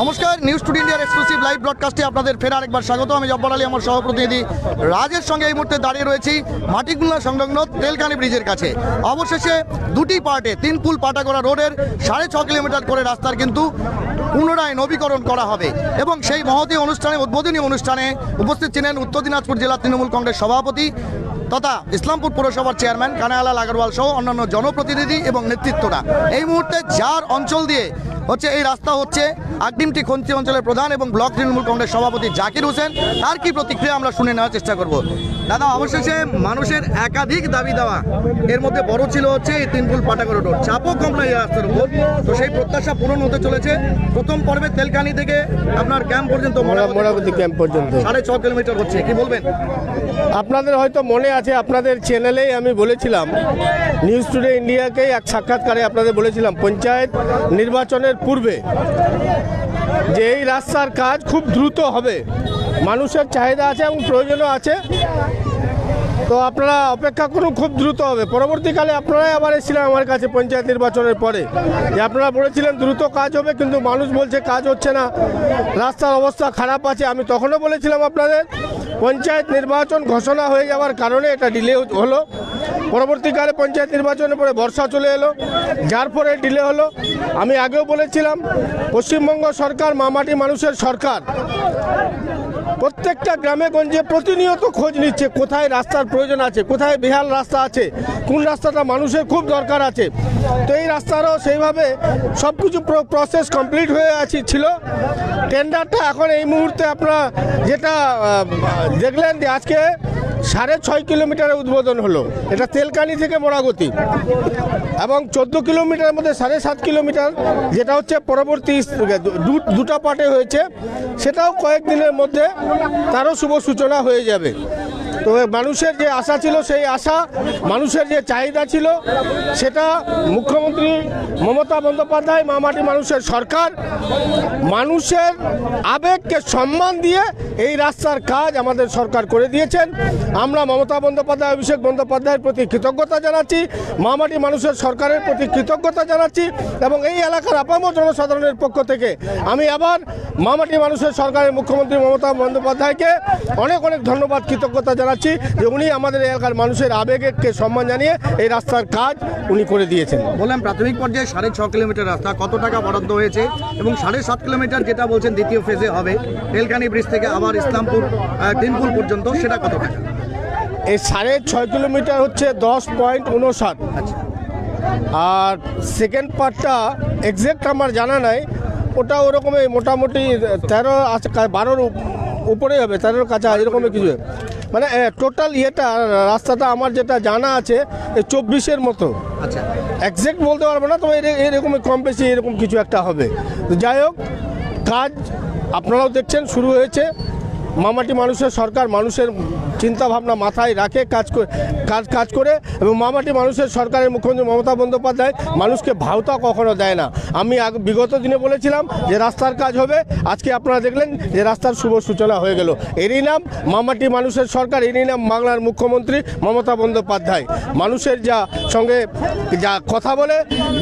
নমস্কার news today ইন্ডিয়ার exclusive live ব্রডকাস্টে আপনাদের ফের আরেকবার স্বাগত। আমি জব্বার আলী, আমার সহপ্রতিনিধি রাজের সঙ্গে এই মুহূর্তে দাঁড়িয়ে রয়েছি মাটিগুলা সংলগ্ন তেলকানি ব্রিজের কাছে। অবশেষে দুটি পার্টে, তিন পুল পাটাগড়া রোডের সাড়ে ছ কিলোমিটার করে রাস্তার কিন্তু পুনরায় নবীকরণ করা হবে এবং সেই মহতী অনুষ্ঠানে, উদ্বোধনী অনুষ্ঠানে উপস্থিত ছিলেন উত্তর দিনাজপুর জেলা তৃণমূল কংগ্রেস সভাপতি তথা ইসলামপুর পৌরসভার চেয়ারম্যান কানায়ালাল আগরওয়াল সহ অন্যান্য জনপ্রতিনিধি এবং নেতৃত্বরা। এই মুহূর্তে যার অঞ্চল দিয়ে হচ্ছে এই রাস্তা হচ্ছে আগডিমটি খন্তি অঞ্চলের প্রধান এবং ব্লক তৃণমূল কংগ্রেস সভাপতি জাকির হোসেন। তার কি প্রতিক্রিয়া আমরা শুনে নেওয়ার চেষ্টা করব। দাদা অবশেষে মানুষের একাধিক দাবি দেওয়া। এর মধ্যে বড় ছিল হচ্ছে এই তিনপুল পাটাগড় রোড। চাপও কম নয় রাস্তার উপর। তো সেই প্রত্যাশা পূরণ হতে চলেছে। প্রথম পর্বে তেলকানি থেকে আপনার ক্যাম্প পর্যন্ত মোটামুটি ক্যাম্প পর্যন্ত। সাড়ে ছ কিলোমিটার হচ্ছে। কি বলবেন? আপনাদের হয়তো মনে আছে, আপনাদের চ্যানেলেই আমি বলেছিলাম নিউজ টুডে ইন্ডিয়াকে এক সাক্ষাৎকারে আপনাদের বলেছিলাম, পঞ্চায়েত নির্বাচনের পূর্বে যে এই রাস্তার কাজ খুব দ্রুত হবে। মানুষের চাহিদা আছে এবং প্রয়োজনও আছে। তো আপনারা অপেক্ষা করুন, খুব দ্রুত হবে। পরবর্তীকালে আপনারাই আবার এসেছিলেন আমার কাছে পঞ্চায়েত নির্বাচনের পরে। যে আপনারা বলেছিলেন দ্রুত কাজ হবে, কিন্তু মানুষ বলছে কাজ হচ্ছে না। রাস্তার অবস্থা খারাপ আছে, আমি তখনও বলেছিলাম আপনাদের, পঞ্চায়েত নির্বাচন ঘোষণা হয়ে যাওয়ার কারণে এটা ডিলে হলো। পরবর্তীকালে পঞ্চায়েত নির্বাচনের পরে বর্ষা চলে এলো। যার পরে ডিলে হলো। আমি আগেও বলেছিলাম, পশ্চিমবঙ্গ সরকার মামাটি মানুষের সরকার। প্রত্যেকটা গ্রামে গঞ্জে প্রতিনিয়ত খোঁজ নিচ্ছে, কোথায় রাস্তার প্রয়োজন আছে, কোথায় বেহাল রাস্তা আছে, কোন রাস্তাটা মানুষের খুব দরকার আছে। তো এই রাস্তারও সেইভাবে সব কিছু প্রসেস কমপ্লিট হয়ে আছে, ছিল। টেন্ডারটা এখন এই মুহূর্তে আপনারা যেটা দেখলেন যে আজকে সাড়ে ছয় কিলোমিটারে উদ্বোধন হলো। এটা তেলকানি থেকে মোড়াগতি এবং চোদ্দ কিলোমিটারের মধ্যে সাড়ে সাত কিলোমিটার, যেটা হচ্ছে পরবর্তী দুটা পার্টে হয়েছে। সেটাও কয়েকদিনের মধ্যে তারও শুভ সূচনা হয়ে যাবে। তো মানুষের যে আশা ছিল, সেই আশা, মানুষের যে চাহিদা ছিল, সেটা মুখ্যমন্ত্রী মমতা বন্দ্যোপাধ্যায় মামাটি মানুষের সরকার, মানুষের আবেগকে সম্মান দিয়ে এই রাস্তার কাজ আমাদের সরকার করে দিয়েছেন। আমরা মমতা বন্দ্যোপাধ্যায়, অভিষেক বন্দ্যোপাধ্যায়ের প্রতি কৃতজ্ঞতা জানাচ্ছি মামাটি মানুষের সরকারের প্রতি কৃতজ্ঞতা জানাচ্ছি এবং এই এলাকার আপাম জনসাধারণের পক্ষ থেকে আমি আবার মামাটি মানুষের সরকারের মুখ্যমন্ত্রী মমতা বন্দ্যোপাধ্যায়কে অনেক অনেক ধন্যবাদ, কৃতজ্ঞতা জানাচ্ছি যে উনি আমাদের এলাকার মানুষের আবেগকে সম্মান জানিয়ে এই রাস্তার কাজ উনি করে দিয়েছেন। বললাম প্রাথমিক পর্যায়ে সাড়ে ছ কিলোমিটার রাস্তা কত টাকা বরাদ্দ হয়েছে? এবং সাড়ে সাত কিলোমিটার যেটা বলছেন দ্বিতীয় ফেজে হবে তেলকানি ব্রিজ থেকে আবার ইসলামপুর দিনপুর পর্যন্ত সেটা কত টাকা? এই সাড়ে ছয় কিলোমিটার হচ্ছে দশ পয়েন্ট উনষাট। আচ্ছা। আর সেকেন্ড পার্টটা এক্স্যাক্ট আমার জানা নাই ওটা ওরকমই মোটামুটি তেরো আছে বারোর উপ- উপরেই হবে তেরোর কাছে এরকমই কিছু মানে টোটাল ইয়েটা রাস্তাটা আমার যেটা জানা আছে এই চব্বিশের মতো। আচ্ছা। একজ্যাক্ট বলতে পারব না তবে এর- এরকম কম বেশি এরকম কিছু একটা হবে। যাই হোক কাজ আপনারাও দেখছেন শুরু হয়েছে। মামাটি মানুষের সরকার মানুষের চিন্তা ভাবনা মাথায় রাখে, কাজ করে, কাজ কাজ করে এবং মামাটি মানুষের সরকারের মুখ্যমন্ত্রী মমতা বন্দ্যোপাধ্যায় মানুষকে ভাওতা কখনো দেয় না। আমি বিগত দিনে বলেছিলাম যে রাস্তার কাজ হবে, আজকে আপনারা দেখলেন যে রাস্তার শুভ সূচনা হয়ে গেল। এরই নাম মামাটি মানুষের সরকার, এরই নাম বাংলার মুখ্যমন্ত্রী মমতা বন্দ্যোপাধ্যায়। মানুষের যা সঙ্গে যা কথা বলে,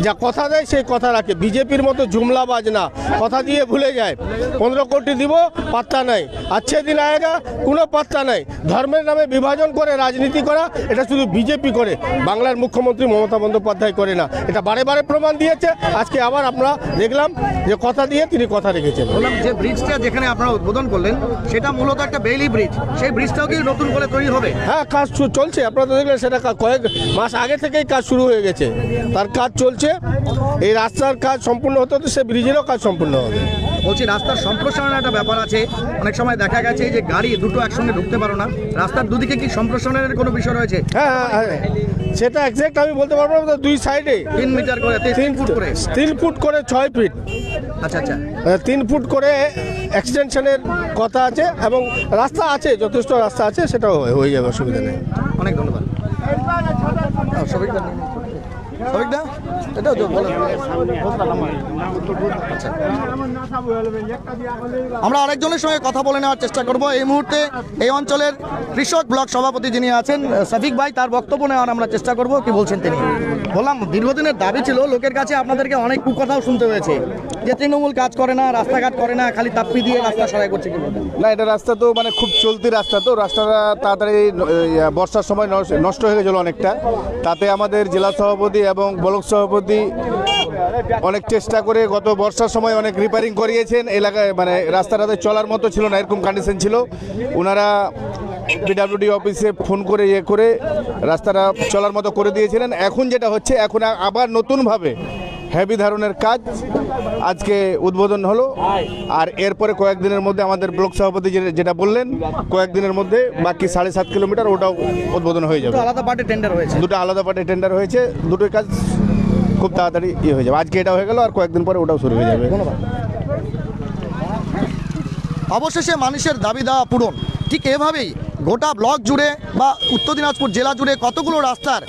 যা কথা দেয় সেই কথা রাখে। বিজেপির মতো জুমলাবাজ না। কথা দিয়ে ভুলে যায়। পনেরো কোটি দিব, পাত্তা নাই। আচ্ছে দিন আয়েগা কোনো পাত্তা নাই। ধর্মের নামে বিভাজন করে রাজনীতি করা এটা শুধু বিজেপি করে। বাংলার মুখ্যমন্ত্রী মমতা বন্দ্যোপাধ্যায় করে না। এটা বারে বারে প্রমাণ দিয়েছে। আজকে আবার আমরা দেখলাম যে কথা দিয়ে তিনি কথা রেখেছেন। বললাম যে ব্রিজটা যেখানে আপনারা উদ্বোধন করলেন সেটা মূলত একটা বেইলি ব্রিজ। সেই ব্রিজটাও কি নতুন করে তৈরি হবে? হ্যাঁ কাজ চলছে। আপনারা তো দেখলেন সেটা কয়েক মাস আগে থেকেই কাজ শুরু হয়ে গেছে। তার কাজ চলছে। এই রাস্তার কাজ সম্পূর্ণ হতে হতে সে ব্রিজেরও কাজ সম্পূর্ণ হবে। বলছি রাস্তার সম্প্রসারণের একটা ব্যাপার আছে। অনেক সময় দেখা গেছে যে গাড়ি দুটো একসঙ্গে ঢুকতে পারো না। রাস্তার দুদিকে কি সম্প্রসারণের কোনো বিষয় রয়েছে? হ্যাঁ হ্যাঁ, হ্যাঁ সেটা এক্সাক্ট আমি বলতে পারব না দুই সাইডে তিন মিটার করে তিন- ফুট করে? তিন ফুট করে ছয় ফিট আচ্ছা আচ্ছা। তিন ফুট করে এক্সটেনশনের কথা আছে এবং রাস্তা আছে যথেষ্ট রাস্তা আছে সেটাও হয়ে- হয়ে যাবে অসুবিধা নেই। অনেক ধন্যবাদ। আহ, তো আচ্ছা। আমরা আরেকজনের সঙ্গে কথা বলে নেওয়ার চেষ্টা করব। এই মুহূর্তে এই অঞ্চলের কৃষক ব্লক সভাপতি যিনি আছেন সফিক ভাই, তার বক্তব্য নেওয়ার আমরা চেষ্টা করব। কি বলছেন তিনি? বললাম, দীর্ঘদিনের দাবি ছিল, লোকের কাছে আপনাদেরকে অনেক কুকথাও শুনতে হয়েছে যে তৃণমূল কাজ করে না, রাস্তাঘাট করে না, খালি তাপ্পি দিয়ে রাস্তা সারাই করছে কি? না, এটা রাস্তা তো মানে খুব চলতি রাস্তা তো। রাস্তাটা তাড়াতাড়ি বর্ষার সময় নষ্ট হয়ে গেছিল অনেকটা। তাতে আমাদের জেলা সভাপতি এবং ব্লক সভাপতি অনেক চেষ্টা করে গত বর্ষার সময় অনেক রিপেয়ারিং করিয়েছেন। এলাকায় মানে রাস্তাটাতে চলার মতো ছিল না, এরকম কন্ডিশন ছিল। ওনারা পিডাব্লিউডি অফিসে ফোন করে ইয়ে করে রাস্তাটা চলার মতো করে দিয়েছিলেন। এখন যেটা হচ্ছে, এখন আবার নতুনভাবে হেভি ধরনের কাজ। আজকে উদ্বোধন হলো। আর এরপরে কয়েকদিনের মধ্যে আমাদের ব্লক সভাপতি যেটা বললেন কয়েকদিনের মধ্যে বাকি সাড়ে সাত কিলোমিটার ওটাও উদ্বোধন হয়ে যাবে। আলাদা পার্টি টেন্ডার হয়েছে। দুটো আলাদা পার্টি টেন্ডার হয়েছে। দুটোই কাজ খুব তাড়াতাড়ি ইয়ে হয়ে যাবে। আজকে এটা হয়ে গেল আর কয়েকদিন পরে ওটাও শুরু হয়ে যাবে। অবশেষে মানুষের দাবি দেওয়া পূরণ। ঠিক এভাবেই গোটা ব্লক জুড়ে বা উত্তর দিনাজপুর জেলা জুড়ে কতগুলো রাস্তার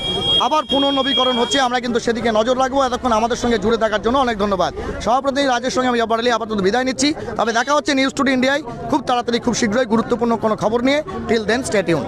আবার পুনর্নবীকরণ হচ্ছে। আমরা কিন্তু সেদিকে নজর রাখব। এতক্ষণ আমাদের সঙ্গে জুড়ে থাকার জন্য অনেক ধন্যবাদ। সভাপতি রাজের সঙ্গে আমি আলী আপাতত বিদায় নিচ্ছি। তবে দেখা হচ্ছে নিউজ টুডে ইন্ডিয়ায়। খুব তাড়াতাড়ি, খুব শীঘ্রই গুরুত্বপূর্ণ কোনো খবর নিয়ে। Till then stay tuned